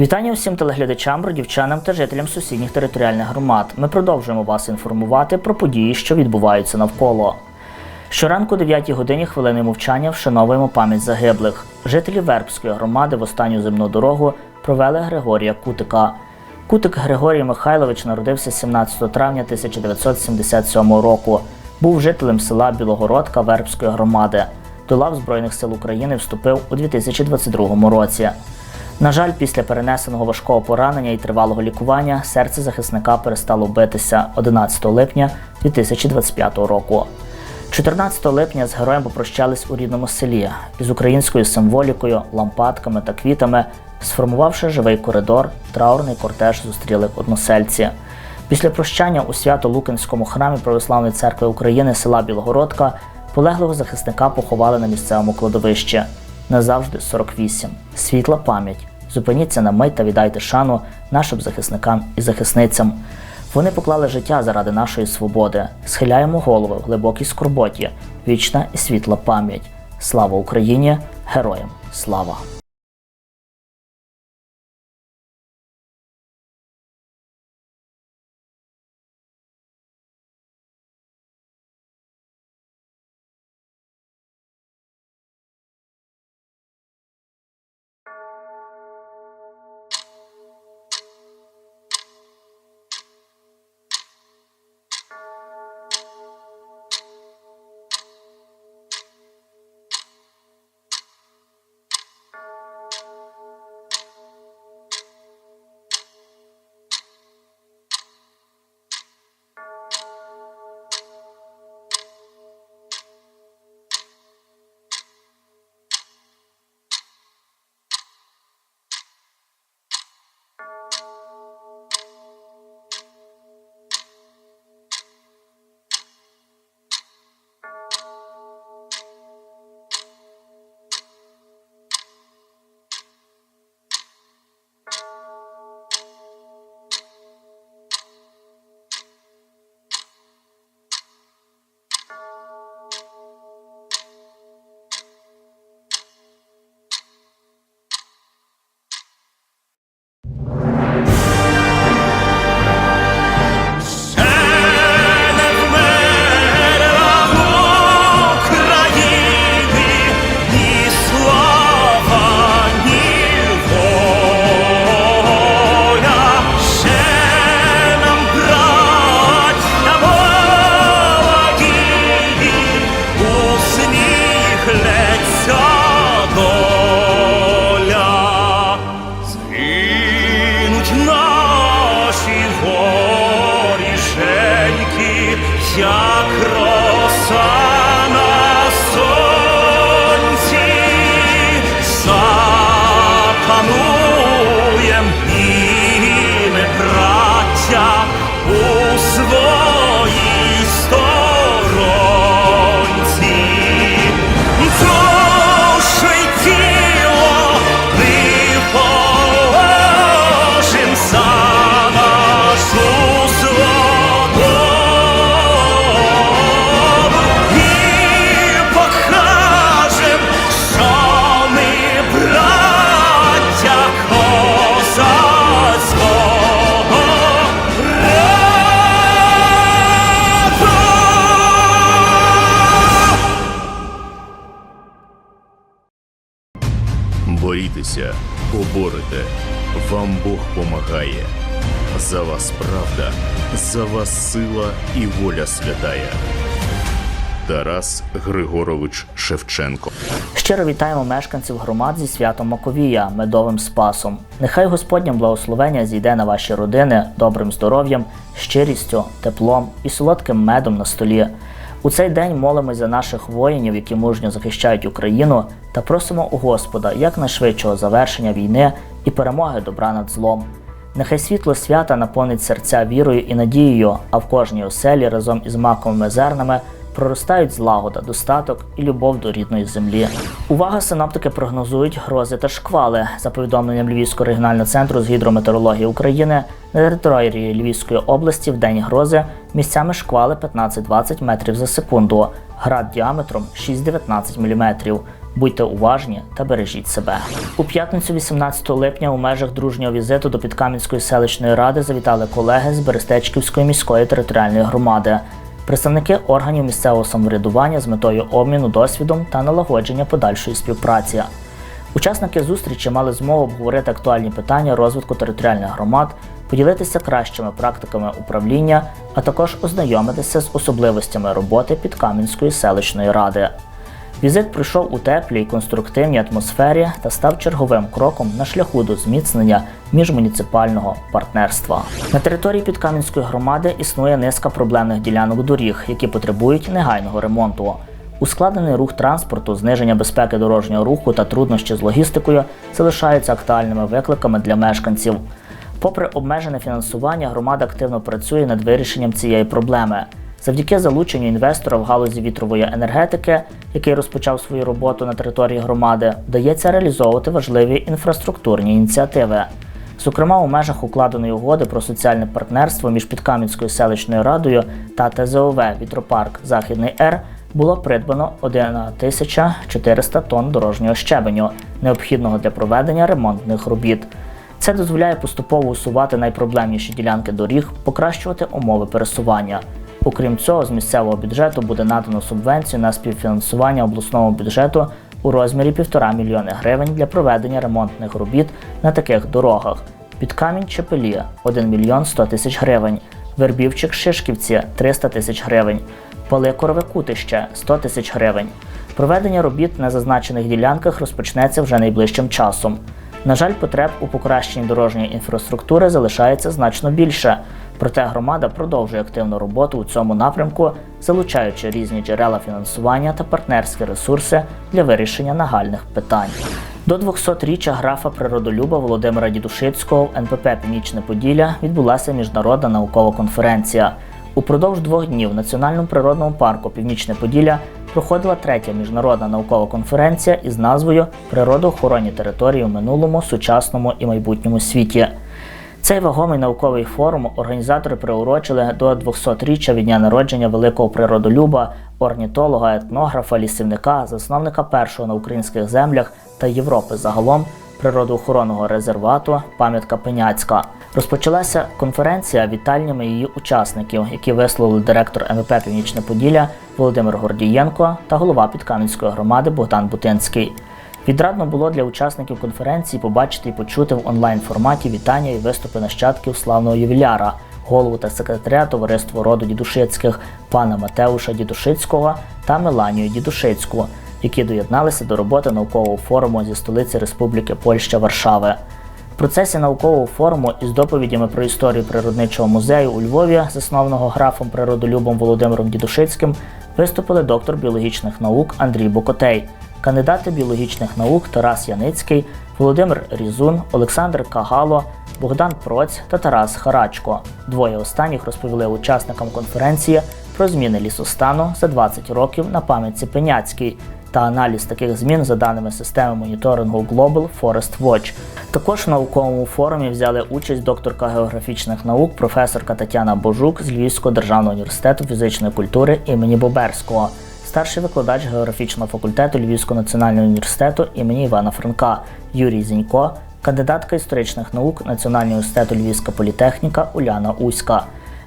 Вітання усім телеглядачам, бродівчанам та жителям сусідніх територіальних громад. Ми продовжуємо вас інформувати про події, що відбуваються навколо. Щоранку о 9 годині хвилини мовчання вшановуємо пам'ять загиблих. Жителі Вербської громади в останню земну дорогу провели Григорія Кутика. Кутик Григорій Михайлович народився 17 травня 1977 року. Був жителем села Білогородка Вербської громади. До лав Збройних сил України вступив у 2022 році. На жаль, після перенесеного важкого поранення і тривалого лікування серце захисника перестало битися 11 липня 2025 року. 14 липня з героєм попрощались у рідному селі із українською символікою, лампадками та квітами, сформувавши живий коридор, траурний кортеж зустріли односельці. Після прощання у Свято-Лукинському храмі Православної церкви України села Білогородка полеглого захисника поховали на місцевому кладовищі. Назавжди 48. Світла пам'ять. Зупиніться на мить та віддайте шану нашим захисникам і захисницям. Вони поклали життя заради нашої свободи. Схиляємо голови в глибокій скорботі. Вічна і світла пам'ять. Слава Україні! Героям! Слава! Борітеся, поборете, вам Бог помагає. За вас правда, за вас сила і воля святая. Тарас Григорович Шевченко. Щиро вітаємо мешканців громад зі святом Маковія, медовим спасом. Нехай Господнє благословення зійде на ваші родини добрим здоров'ям, щирістю, теплом і солодким медом на столі. У цей день молимось за наших воїнів, які мужньо захищають Україну, та просимо у Господа якнайшвидшого завершення війни і перемоги добра над злом. Нехай світло свята наповнить серця вірою і надією, а в кожній оселі разом із маковими зернами проростають злагода, достаток і любов до рідної землі. Увага, синоптики прогнозують грози та шквали. За повідомленням Львівського регіонального центру з гідрометеорології України на території Львівської області в день грози місцями шквали 15-20 метрів за секунду, град діаметром 6-19 мм. Будьте уважні та бережіть себе. У п'ятницю, 18 липня, у межах дружнього візиту до Підкам'янської селищної ради завітали колеги з Берестечківської міської територіальної громади. Представники органів місцевого самоврядування з метою обміну досвідом та налагодження подальшої співпраці. Учасники зустрічі мали змогу обговорити актуальні питання розвитку територіальних громад, поділитися кращими практиками управління, а також ознайомитися з особливостями роботи Підкам'янської селищної ради. Візит пройшов у теплій конструктивній атмосфері та став черговим кроком на шляху до зміцнення міжмуніципального партнерства. На території Підкам'янської громади існує низка проблемних ділянок доріг, які потребують негайного ремонту. Ускладнений рух транспорту, зниження безпеки дорожнього руху та труднощі з логістикою залишаються актуальними викликами для мешканців. Попри обмежене фінансування, громада активно працює над вирішенням цієї проблеми. Завдяки залученню інвестора в галузі вітрової енергетики, який розпочав свою роботу на території громади, вдається реалізовувати важливі інфраструктурні ініціативи. Зокрема, у межах укладеної угоди про соціальне партнерство між Підкам'янською селищною радою та ТЗОВ Вітропарк Західний Р було придбано 1400 тонн дорожнього щебеню, необхідного для проведення ремонтних робіт. Це дозволяє поступово усувати найпроблемніші ділянки доріг, покращувати умови пересування. Окрім цього, з місцевого бюджету буде надано субвенцію на співфінансування обласного бюджету у розмірі 1,5 мільйони гривень для проведення ремонтних робіт на таких дорогах. Підкамінь Чепелі 1 мільйон 100 тисяч гривень, Вербівчик Шишківці 300 тисяч гривень, Паликорове Кутище 100 тисяч гривень. Проведення робіт на зазначених ділянках розпочнеться вже найближчим часом. На жаль, потреб у покращенні дорожньої інфраструктури залишається значно більше. Проте громада продовжує активну роботу у цьому напрямку, залучаючи різні джерела фінансування та партнерські ресурси для вирішення нагальних питань. До 200-річчя графа природолюба Володимира Дідушицького в НПП Північне Поділля відбулася міжнародна наукова конференція. Упродовж двох днів в Національному природному парку Північне Поділля проходила третя міжнародна наукова конференція із назвою Природоохоронні території в минулому, сучасному і майбутньому світі. Цей вагомий науковий форум організатори приурочили до 200-річчя від дня народження великого природолюба, орнітолога, етнографа, лісівника, засновника першого на українських землях та Європи загалом природоохоронного резервату пам'ятка Пеняцька. Розпочалася конференція вітальнями її учасників, які висловили директор МВП Північне Поділля Володимир Гордієнко та голова Підкам'янської громади Богдан Бутинський. Відрадно було для учасників конференції побачити і почути в онлайн форматі вітання і виступи нащадків славного ювіляра, голову та секретаря товариства роду Дідушицьких, пана Матеуша Дідушицького та Меланію Дідушицьку, які доєдналися до роботи наукового форуму зі столиці Республіки Польща Варшави. В процесі наукового форуму із доповідями про історію природничого музею у Львові, заснованого графом природолюбом Володимиром Дідушицьким, виступили доктор біологічних наук Андрій Бокотей, кандидати біологічних наук Тарас Яницький, Володимир Різун, Олександр Кагало, Богдан Проць та Тарас Харачко. Двоє останніх розповіли учасникам конференції про зміни лісостану за 20 років на пам'ятці Пеняцькій та аналіз таких змін за даними системи моніторингу Global Forest Watch. Також в науковому форумі взяли участь докторка географічних наук, професорка Тетяна Божук з Львівського державного університету фізичної культури імені Боберського, старший викладач географічного факультету Львівського національного університету імені Івана Франка Юрій Зінько, кандидатка історичних наук Національного університету Львівська політехніка Уляна Уська,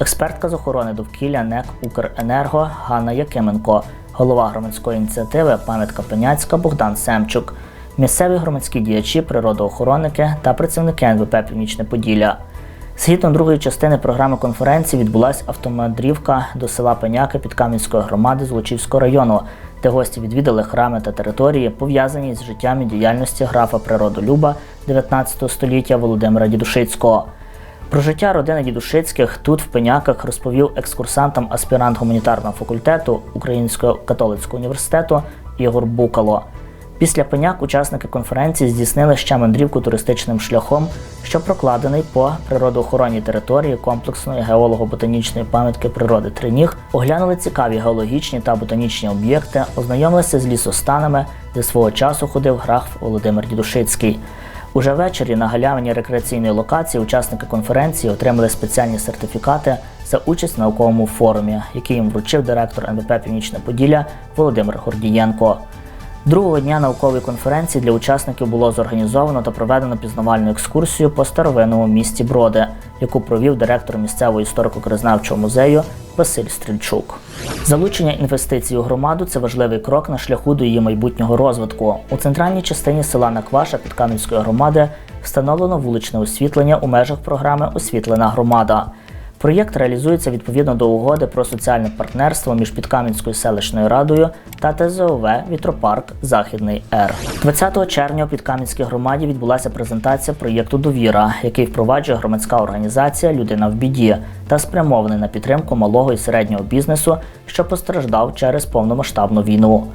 експертка з охорони довкілля НЕК Укренерго Ганна Якименко, голова громадської ініціативи Пам'ятка Пеняцька Богдан Семчук, місцеві громадські діячі, природоохоронники та працівники НВП Північне Поділля. Згідно другої частини програми конференції відбулася автомандрівка до села Пеняки Підкам'янської громади Злочівського району, де гості відвідали храми та території, пов'язані з життям і діяльністю графа природолюба 19 століття Володимира Дідушицького. Про життя родини Дідушицьких тут в Пеняках розповів екскурсантам аспірант гуманітарного факультету Українського католицького університету Ігор Букало. Після пеняк учасники конференції здійснили ще мандрівку туристичним шляхом, що прокладений по природоохоронній території комплексної геолого-ботанічної пам'ятки природи Триніг, оглянули цікаві геологічні та ботанічні об'єкти, ознайомилися з лісостанами, де свого часу ходив граф Володимир Дідушицький. Уже ввечері на галявині рекреаційної локації учасники конференції отримали спеціальні сертифікати за участь в науковому форумі, який їм вручив директор НВП Північне Поділля Володимир Гордієнко. Другого дня наукової конференції для учасників було зорганізовано та проведено пізнавальну екскурсію по старовинному місті Броди, яку провів директор місцевого історико-краєзнавчого музею Василь Стрільчук. Залучення інвестицій у громаду це важливий крок на шляху до її майбутнього розвитку. У центральній частині села Накваша Підкам'янської громади встановлено вуличне освітлення у межах програми Освітлена громада. Проєкт реалізується відповідно до угоди про соціальне партнерство між Підкам'янською селищною радою та ТЗОВ Вітропарк Західний Р. 20 червня у Підкам'янській громаді відбулася презентація проєкту Довіра, який впроваджує громадська організація Людина в біді та спрямований на підтримку малого і середнього бізнесу, що постраждав через повномасштабну війну.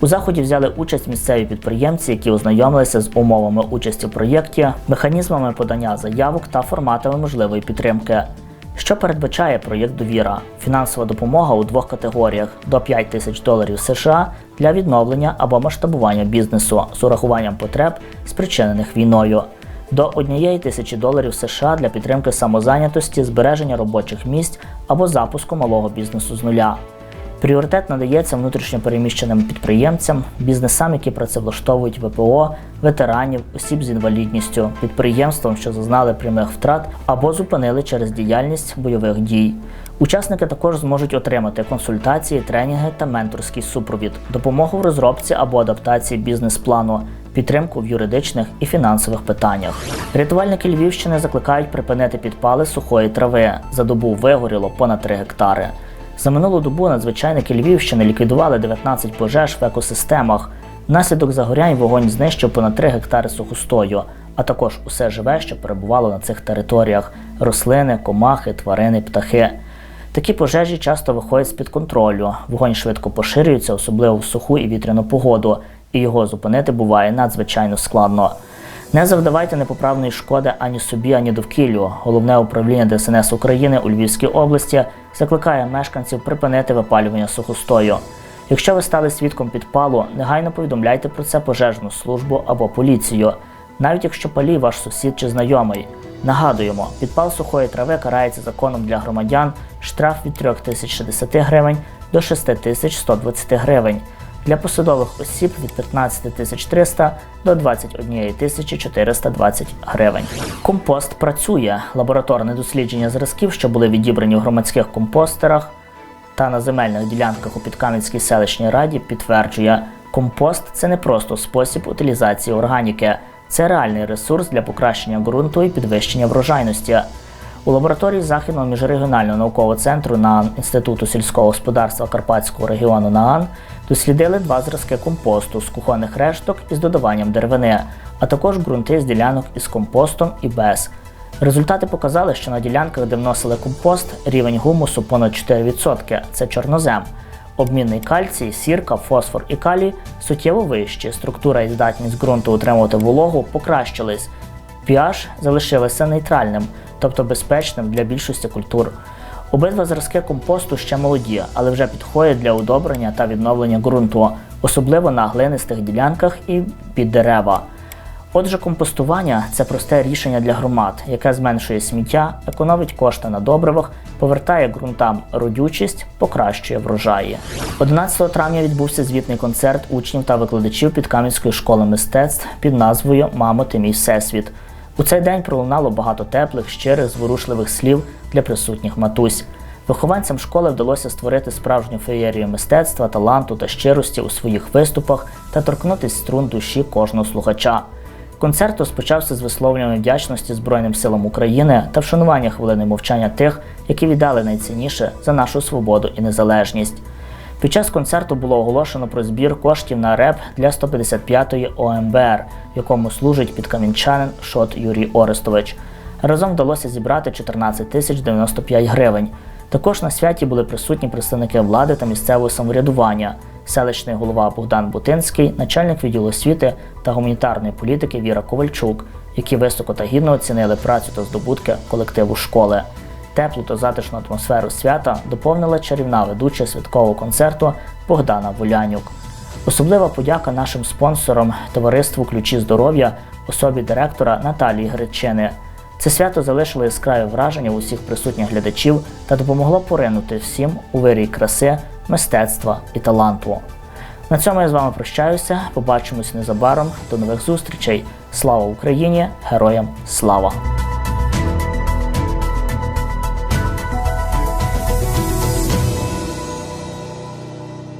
У заході взяли участь місцеві підприємці, які ознайомилися з умовами участі в проєкті, механізмами подання заявок та форматами можливої підтримки. Що передбачає проєкт Довіра? Фінансова допомога у двох категоріях до 5 тисяч доларів США для відновлення або масштабування бізнесу з урахуванням потреб, спричинених війною, до 1 тисячі доларів США для підтримки самозайнятості, збереження робочих місць або запуску малого бізнесу з нуля. Пріоритет надається внутрішньопереміщеним підприємцям, бізнесам, які працевлаштовують ВПО, ветеранів, осіб з інвалідністю, підприємствам, що зазнали прямих втрат або зупинили через діяльність бойових дій. Учасники також зможуть отримати консультації, тренінги та менторський супровід, допомогу в розробці або адаптації бізнес-плану, підтримку в юридичних і фінансових питаннях. Рятувальники Львівщини закликають припинити підпали сухої трави. За добу вигоріло понад 3 гектари. За минулу добу надзвичайники Львівщини ліквідували 19 пожеж в екосистемах. Внаслідок загорянь вогонь знищив понад 3 гектари сухостою, а також усе живе, що перебувало на цих територіях: рослини, комахи, тварини, птахи. Такі пожежі часто виходять з-під контролю. Вогонь швидко поширюється, особливо в суху і вітряну погоду, і його зупинити буває надзвичайно складно. Не завдавайте непоправної шкоди ані собі, ані довкіллю. Головне управління ДСНС України у Львівській області закликає мешканців припинити випалювання сухостою. Якщо ви стали свідком підпалу, негайно повідомляйте про це пожежну службу або поліцію, навіть якщо палій ваш сусід чи знайомий. Нагадуємо, підпал сухої трави карається законом для громадян штраф від 3060 гривень до 6120 гривень. Для посадових осіб від 15 300 до 21 420 гривень. Компост працює. Лабораторне дослідження зразків, що були відібрані в громадських компостерах та на земельних ділянках у Підкам'янській селищній раді, підтверджує, компост це не просто спосіб утилізації органіки, це реальний ресурс для покращення ґрунту і підвищення врожайності. У лабораторії Західного міжрегіонального наукового центру НААН Інституту сільського господарства Карпатського регіону НААН дослідили два зразки компосту з кухонних решток із додаванням деревини, а також ґрунти з ділянок із компостом і без. Результати показали, що на ділянках, де вносили компост, рівень гумусу понад 4%, це чорнозем. Обмінний кальцій, сірка, фосфор і калій суттєво вищі. Структура і здатність ґрунту утримувати вологу покращились. pH залишилося нейтральним, тобто безпечним для більшості культур. Обидва зразки компосту ще молоді, але вже підходять для удобрення та відновлення ґрунту, особливо на глинистих ділянках і під дерева. Отже, компостування це просте рішення для громад, яке зменшує сміття, економить кошти на добривах, повертає ґрунтам родючість, покращує врожаї. 11 травня відбувся звітний концерт учнів та викладачів Підкам'янської школи мистецтв під назвою Мамо, ти мій всесвіт. У цей день пролунало багато теплих, щирих, зворушливих слів для присутніх матусь. Вихованцям школи вдалося створити справжню феєрію мистецтва, таланту та щирості у своїх виступах та торкнутися струн душі кожного слухача. Концерт розпочався з висловлювання вдячності Збройним силам України та вшанування хвилини мовчання тих, які віддали найцінніше за нашу свободу і незалежність. Під час концерту було оголошено про збір коштів на РЕП для 155-ї ОМБР, в якому служить підкам'янчанин Шот Юрій Орестович. Разом вдалося зібрати 14 тисяч 95 гривень. Також на святі були присутні представники влади та місцевого самоврядування, селищний голова Богдан Бутинський, начальник відділу освіти та гуманітарної політики Віра Ковальчук, які високо та гідно оцінили працю та здобутки колективу школи. Теплу та затишну атмосферу свята доповнила чарівна ведуча святкового концерту Богдана Волянюк. Особлива подяка нашим спонсорам товариству Ключі здоров'я, особі директора Наталії Гречини. Це свято залишило яскраві враження усіх присутніх глядачів та допомогло поринути всім у вирій краси, мистецтва і таланту. На цьому я з вами прощаюся. Побачимось незабаром. До нових зустрічей. Слава Україні! Героям слава!